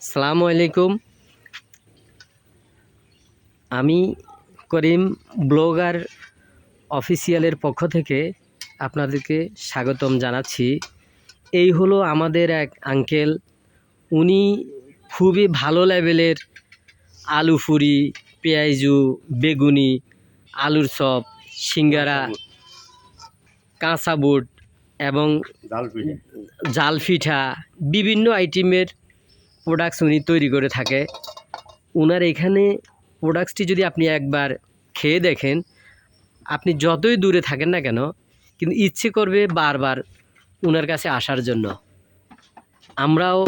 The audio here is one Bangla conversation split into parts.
সালামু আলাইকুম। আমি করিম ব্লগার অফিসিয়ালের পক্ষ থেকে আপনাদেরকে স্বাগতম জানাচ্ছি। এই হলো আমাদের এক আঙ্কেল। উনি খুবই ভালো লেভেলের আলু ফুরি পেঁয়াজু বেগুনি আলুর চপ সিঙ্গারা কাঁচা বুট। এবং জাল পিঠা বিভিন্ন আইটেমের প্রোডাক্টস উনি তৈরি করে থাকে। ওনার এখানে প্রোডাক্টসটি যদি আপনি একবার খেয়ে দেখেন, আপনি যতই দূরে থাকেন না কেন, কিন্তু ইচ্ছে করবে বারবার ওনার কাছে আসার জন্য। আমরাও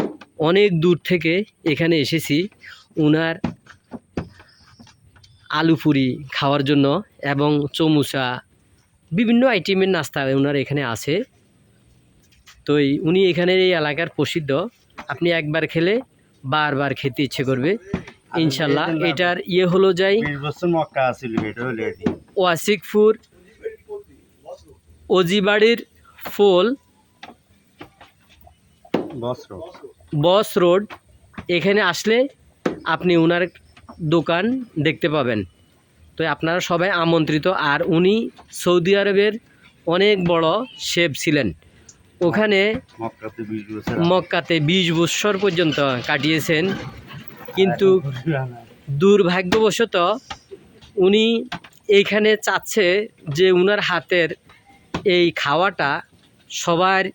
অনেক দূর থেকে এখানে এসেছি ওনার আলু পুরি খাওয়ার জন্য এবং চমুচা, বিভিন্ন আইটেমের নাস্তা ওনার এখানে আছে। তো এই উনি এখানের এই এলাকার প্রসিদ্ধ। আপনি একবার খেলে বারবার খেতে ইচ্ছে করবে। ইনশাল্লাহ এটার ইয়ে হলো যাই ওয়াসিকপুর অজিবাড়ির ফুল বস রোড। এখানে আসলে আপনি ওনার দোকান দেখতে পাবেন। তো আপনারা সবাই আমন্ত্রিত। আর উনি সৌদি আরবের অনেক বড় শেফ ছিলেন। ওখানে মক্কাতে বিশ বৎসর পর্যন্ত কাটিয়েছেন। কিন্তু দুর্ভাগ্যবশত উনি এইখানে চাচ্ছে যে উনার হাতের এই খাওয়াটা সবার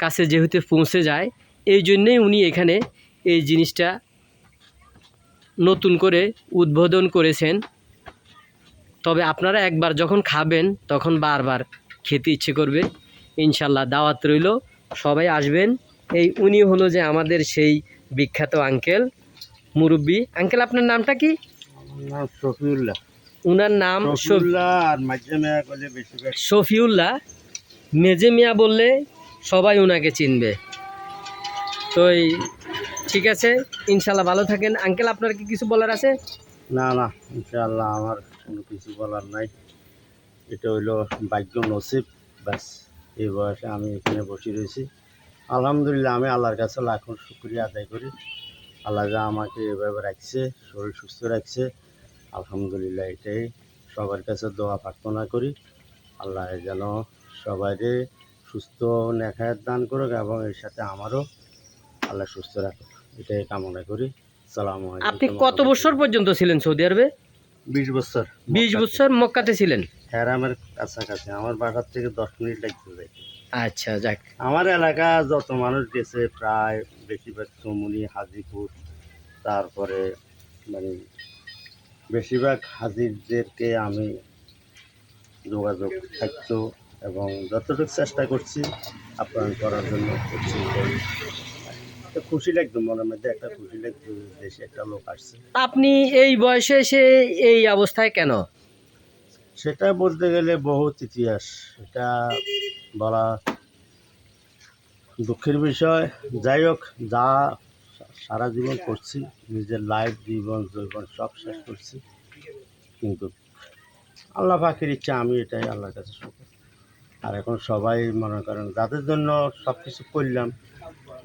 কাছে যেহেতু পৌঁছে যায় এই জন্যেই উনি এখানে এই জিনিসটা নতুন করে উদ্বোধন করেছেন। তবে আপনারা একবার যখন খাবেন তখন বারবার খেতে ইচ্ছে করবে। ইনশাল্লাহ দাওয়াত রইল। সবাই আসবেন। এই উনি হলো যে আমাদের সেই বিখ্যাত আঙ্কেল মুরব্বী। আঙ্কেল আপনার নামটা কি? শফিউল্লাহ। উনার নাম শফ- শফিউল্লাহ মেজে মিয়া বললে সবাই ওনাকে চিনবে। তো ঠিক আছে ইনশাল্লাহ ভালো থাকেন। আঙ্কেল আপনার কি কিছু বলার আছে? না না ইনশাল্লাহ আমার কোনো কিছু বলার নাই। এটা হইল ভাগ্য নসিব ব্যাস। এই বয়সে আমি এখানে বসে রয়েছি। আলহামদুলিল্লাহ আমি আল্লাহর কাছে লাখো শুক্রিয়া আদায় করি। আল্লাহ যা আমাকে এভাবে রাখছে শরীর সুস্থ রাখছে আলহামদুলিল্লাহ এটাই। সবার কাছে দোয়া প্রার্থনা করি। আল্লাহ যেন সবাইকে সুস্থ নেখায়াত দান করুক এবং এর সাথে আমারও আল্লাহ সুস্থ রাখুক। এটাই কামনা করি। সালাম আপনি কত বছর পর্যন্ত ছিলেন সৌদি আরবে? বিশ বছর বিশ বছর মক্কাতে ছিলেন? হ্যারামের কাছাকাছি আমার বাসার থেকে দশ মিনিট লাগতে যায়। আচ্ছা যাক। আমার এলাকা যত মানুষ গেছে প্রায় বেশিরভাগ চমুনি হাজিপুর তারপরে মানে বেশিরভাগ হাজিরদেরকে আমি যোগাযোগ থাকতো এবং যতটুকু চেষ্টা করছি আপ্যায়ন করার জন্য করছি। তো খুশি লাগতো মনের মধ্যে একটা খুশি লাগতো দেশে একটা লোক আসছে। আপনি এই বয়সে এসে এই অবস্থায় কেন? সেটা বলতে গেলে বহুত ইতিহাস। এটা বলা দুঃখের বিষয়। যাই হোক যা সারা জীবন করছি নিজের লাইফ জীবন জীবন সব শেষ করছি। কিন্তু আল্লাহ পাখির ইচ্ছা আমি এটাই আল্লাহর কাছে শুকর। আর এখন সবাই মনে করেন যাদের জন্য সব কিছু করলাম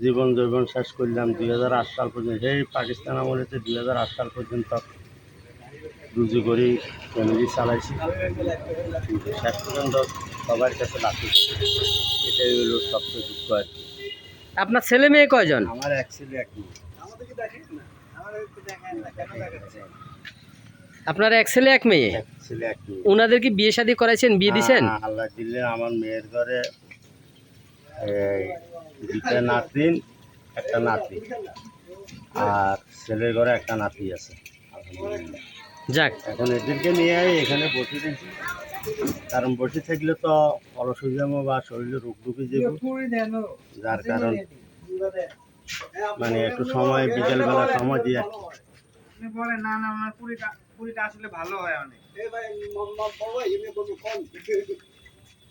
জীবন জীবন শেষ করলাম। দুই হাজার আট সাল পর্যন্ত সেই পাকিস্তান আমলেতে দুই হাজার আট সাল পর্যন্ত রুজি করি ফ্যামিলি চালাইছি। কিন্তু শেষ পর্যন্ত সবার কাছে লাঠি। এটাই হলো সবচেয়ে দুঃখ আর কি। আপনার ছেলে মেয়ে কয়জন? আমার এক ছেলে এক আপনার এক ছেলে এক মেয়ে? এক ছেলে এক ওনাদের কি বিয়ে শাদী করাইছেন বিয়ে দিছেন? আল্লাহ দিলে আমার মেয়ের ঘরে এই দুটা নাতিন একটা নাতি আর ছেলের ঘরে একটা নাতি আছে। যাক। এখন এদেরকে নিয়ে এখানে বসে দিয়েছি কারণ বসে থাকলে তো অলস হয়ে যাব বা শরীরে রোগ ঢুকে যাব। যার কারণ মানে একটু সময় বিকেলবেলা সময় দিয়ে আর কি। না না পুরিটা পুরিটা আসলে ভালো হয় অনেক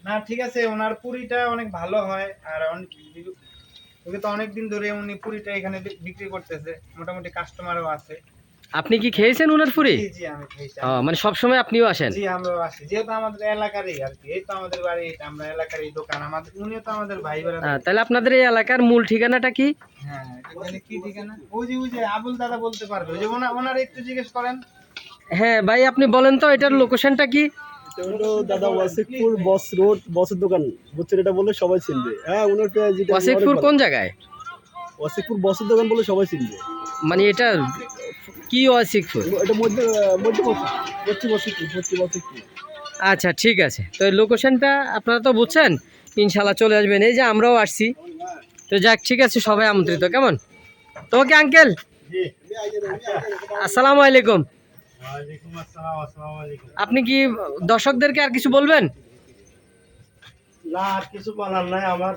না ঠিক আছে ওনার পুরিটা অনেক ভালো হয়। আর অনেক ওকে তো অনেক দিন ধরে উনি পুরিটা এখানে বিক্রি করতেছে মোটামুটি কাস্টমারও আছে। আপনি কি খেয়েছেন উনার পুরি? জি জি আমি খেয়েছি। ও, মানে সবসময় আপনিও আসেন? জি আমরা আসি। যেহেতু আমাদের এলাকারই আর কি এই তো আমাদের বাড়ি এটা আমরা এলাকারই দোকান। আমাদের উনিও তো আমাদের ভাই তাহলে আপনাদের এই এলাকার মূল ঠিকানাটা কি? হ্যাঁ কি ঠিকানা? ওই যে ওই যে আবুল দাদা বলতে পারবে। ওই যে ওনার একটু জিজ্ঞেস করেন। হ্যাঁ ভাই আপনি বলেন তো এটার লোকেশনটা কি? হলো দাদা ওয়াসিকপুর বস রোড বসের দোকান। বুঝছেন এটা বললে সবাই চিনবে। হ্যাঁ ওনার যেটা ওয়াসিকপুর কোন জায়গায়? ওয়াসিকপুর বসের দোকান বলে সবাই চিনবে। মানে এটা কি ওয়াসিকপুর এটা মধ্যে মধ্যে পশ্চিম ওয়াসিকপুর পশ্চিম ওয়াসিকপুর আচ্ছা ঠিক আছে। তো এই লোকেশনটা আপনারা তো বুঝছেন ইনশাল্লাহ চলে আসবেন। এই যে আমরাও আসছি। তো যাক ঠিক আছে সবাই আমন্ত্রিত। কেমন? তোমাকে আঙ্কেল জি। আসসালামু আলাইকুম। আপনি কি দর্শকদেরকে আর কিছু বলবেন? না আর কিছু বলার নাই আমার।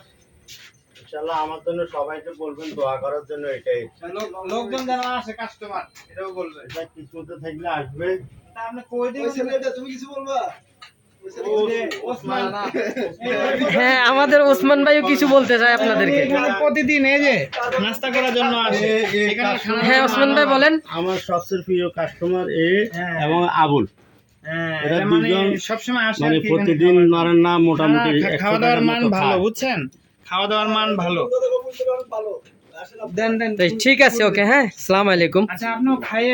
ইনশাল্লাহ আমার জন্য সবাইকে বলবেন দোয়া করার জন্য এটাই। লোকজন যারা আসে কাস্টমার এটাও বলবে। কিছু কিসমতে থাকলে আসবে। আপনি কই দিবেন? তুমি কিছু বলবা? হ্যাঁ আমাদের ওসমান ভাইও কিছু বলতে চায় আপনাদেরকে। প্রতিদিন এই যে নাস্তা করার জন্য আসে। হ্যাঁ ওসমান ভাই বলেন। আমার সবচেয়ে প্রিয় কাস্টমার এ হ্যাঁ। এবং আবুল। হ্যাঁ, এরা মানে দুজন সবসময় আসে মানে প্রতিদিন। নারায়ণ না মোটামুটি খাওয়া দাওয়ার মান ভালো বুঝছেন? খাওয়া দাওয়ার মান ভালো। ঠিক আছে ওকে হ্যাঁ সালাম আলাইকুম। আচ্ছা আপনিও খাইয়ে